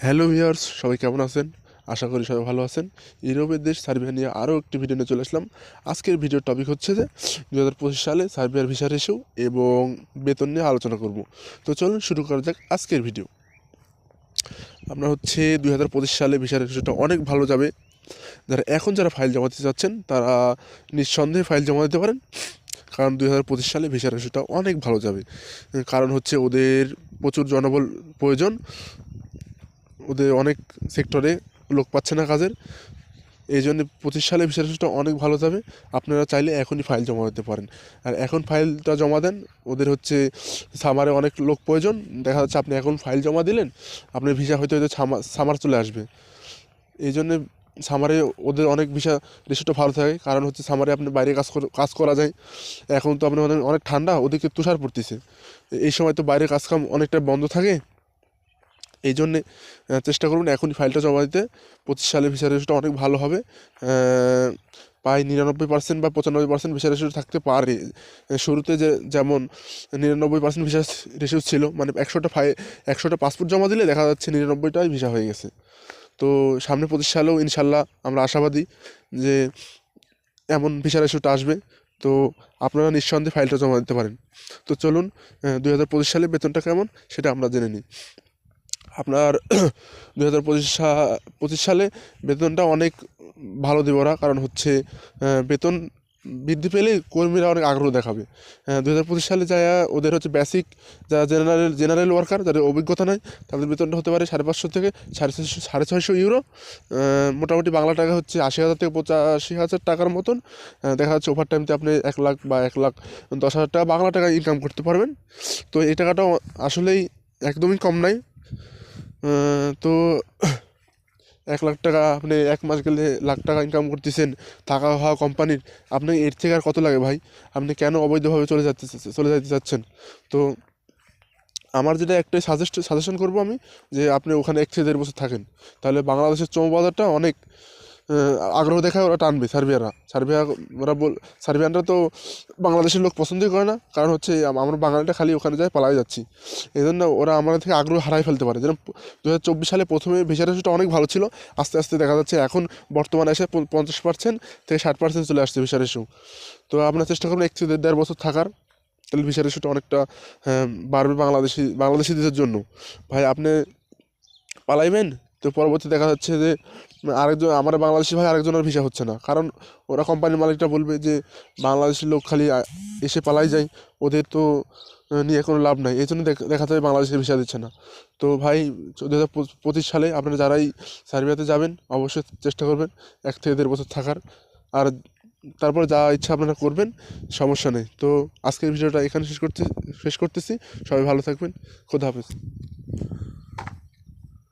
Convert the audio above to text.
Hello viewers, সবাই কেমন আছেন? আশা করি সবাই ভালো আছেন। ইউরোপের দেশ সার্বিয়া নিয়ে আরও একটি ভিডিও নিয়ে চলে আসলাম। আজকের ভিডিওর টপিক হচ্ছে যে দু হাজার পঁচিশ সালে সার্বিয়ার ভিসা রেশিও এবং বেতন নিয়ে আলোচনা করব। তো চলুন শুরু করা যাক আজকের ভিডিও আপনার হচ্ছে দুই হাজার পঁচিশ সালে ভিসা রেশিওটা অনেক ভালো যাবে। যারা এখন যারা ফাইল জমা দিতে চাচ্ছেন, তারা নিঃসন্দেহে ফাইল জমা দিতে পারেন। কারণ দুই হাজার পঁচিশ সালে ভিসা রেশিওটা অনেক ভালো যাবে। কারণ হচ্ছে ওদের প্রচুর জনবল প্রয়োজন। ওদের অনেক সেক্টরে লোক পাচ্ছে না কাজের। এই জন্য পঁচিশ সালে ভিসা অনেক ভালো যাবে। আপনারা চাইলে এখনই ফাইল জমা দিতে পারেন। আর এখন ফাইলটা জমা দেন, ওদের হচ্ছে সামারে অনেক লোক প্রয়োজন। দেখা যাচ্ছে আপনি এখন ফাইল জমা দিলেন, আপনার ভিসা হয়তো হয়তো সামার চলে আসবে। এই জন্যে সামারে ওদের অনেক ভিসা রেশিওটা ভালো থাকে। কারণ হচ্ছে সামারে আপনি বাইরে কাজ কাজ করা যায়। এখন তো আপনার অনেক ঠান্ডা, ওদিকে তুষার পড়তেছে। এই সময় তো বাইরে কাজকাম অনেকটা বন্ধ থাকে। এই জন্যে চেষ্টা করুন এখনই ফাইলটা জমা দিতে। পঁচিশ সালে ভিসা রেশিওটা অনেক ভালো হবে। প্রায় নিরানব্বই পার্সেন্ট বা পঁচানব্বই পার্সেন্ট ভিসা রেশিও থাকতে পারে। শুরুতে যে, যেমন নিরানব্বই পার্সেন্ট ভিসা রেশিও ছিল মানে একশোটা ফাই একশোটা পাসপোর্ট জমা দিলে দেখা যাচ্ছে নিরানব্বইটাই ভিসা হয়ে গেছে। তো সামনে পঁচিশ সালেও ইনশাল্লাহ আমরা আশাবাদী যে এমন ভিসা রেশিওটা আসবে। তো আপনারা নিঃসন্দেহে ফাইলটা জমা দিতে পারেন। তো চলুন দুই হাজার পঁচিশ সালে বেতনটা কেমন সেটা আমরা জেনে নিই। আপনার দু হাজার পঁচিশ পঁচিশ সালে বেতনটা অনেক ভালো দেবে ওরা কারণ হচ্ছে বেতন বৃদ্ধি পেলে কর্মীরা অনেক আগ্রহ দেখাবে। দু হাজার পঁচিশ সালে যা ওদের হচ্ছে বেসিক যারা জেনারেল জেনারেল ওয়ার্কার যাদের অভিজ্ঞতা নাই, তাদের বেতনটা হতে পারে সাড়ে পাঁচশো থেকে সাড়ে ছয়শো সাড়ে ছয়শো ইউরো মোটামুটি বাংলা টাকা হচ্ছে আশি হাজার থেকে পঁচাশি হাজার টাকার মতন। দেখা যাচ্ছে ওভার টাইমতে আপনি এক লাখ বা এক লাখ দশ হাজার টাকা বাংলা টাকা ইনকাম করতে পারবেন। তো এই টাকাটাও আসলেই একদমই কম নাই। তো এক লাখ টাকা আপনি এক মাস গেলে লাখ টাকা ইনকাম করতেছেন, থাকা হওয়া কোম্পানির আপনি এর থেকে আর কত লাগে ভাই? আপনি কেন অবৈধভাবে চলে যাচ্ছে চলে যেতে চাচ্ছেন? তো আমার যেটা একটাই সাজেস্ট সাজেশন করব আমি যে আপনি ওখানে এক থেকে দেড় বছর থাকেন। তাহলে বাংলাদেশের চৌ বাজারটা অনেক আগ্রহ দেখায় ওরা টানবে সার্বিয়ারা। সার্বিয়া ওরা বল সার্বিয়ানরা তো বাংলাদেশের লোক পছন্দই করে না। কারণ হচ্ছে আমরা বাঙালিটা খালি ওখানে যাই পালাই যাচ্ছি। এই জন্য ওরা আমাদের থেকে আগ্রহ হারাই ফেলতে পারে। যেরকম দু হাজার চব্বিশ সালে প্রথমে ভিসা রেশিওটা অনেক ভালো ছিল। আস্তে আস্তে দেখা যাচ্ছে এখন বর্তমানে এসে পঞ্চ- পঞ্চাশ পার্সেন্ট থেকে ষাট পার্সেন্ট চলে আসছে ভিসা রেশিও তো আপনার চেষ্টা করবেন এক থেকে দেড়- দেড় বছর থাকার। তাহলে ভিসা রেশিওটা অনেকটা হ্যাঁ, বাড়বে বাংলাদেশি বাংলাদেশিদের জন্য। ভাই আপনি পালাইবেন? তো পরবর্তী দেখা যাচ্ছে যে, আরেকজন, আমার বাংলাদেশি ভাই আরেকজনের ভিসা হচ্ছে না। কারণ ওরা কোম্পানির মালিকটা বলবে যে, বাংলাদেশি লোক খালি এসে পালাই যায়, ওদের তো নিয়ে কোনো লাভ নাই। এই জন্য দেখা যায় বাংলাদেশের ভিসা দিচ্ছে না। তো ভাই, দু হাজার পঁচিশ সালে আপনারা যারাই সার্বিয়াতে যাবেন, অবশ্যই চেষ্টা করবেন এক থেকে দেড় বছর থাকার। আর তারপর যা ইচ্ছা আপনারা করবেন, সমস্যা নেই। তো আজকের ভিডিওটা এখানে শেষ করতে, শেষ করতেছি। সবাই ভালো থাকবেন। খোদা হাফেজ।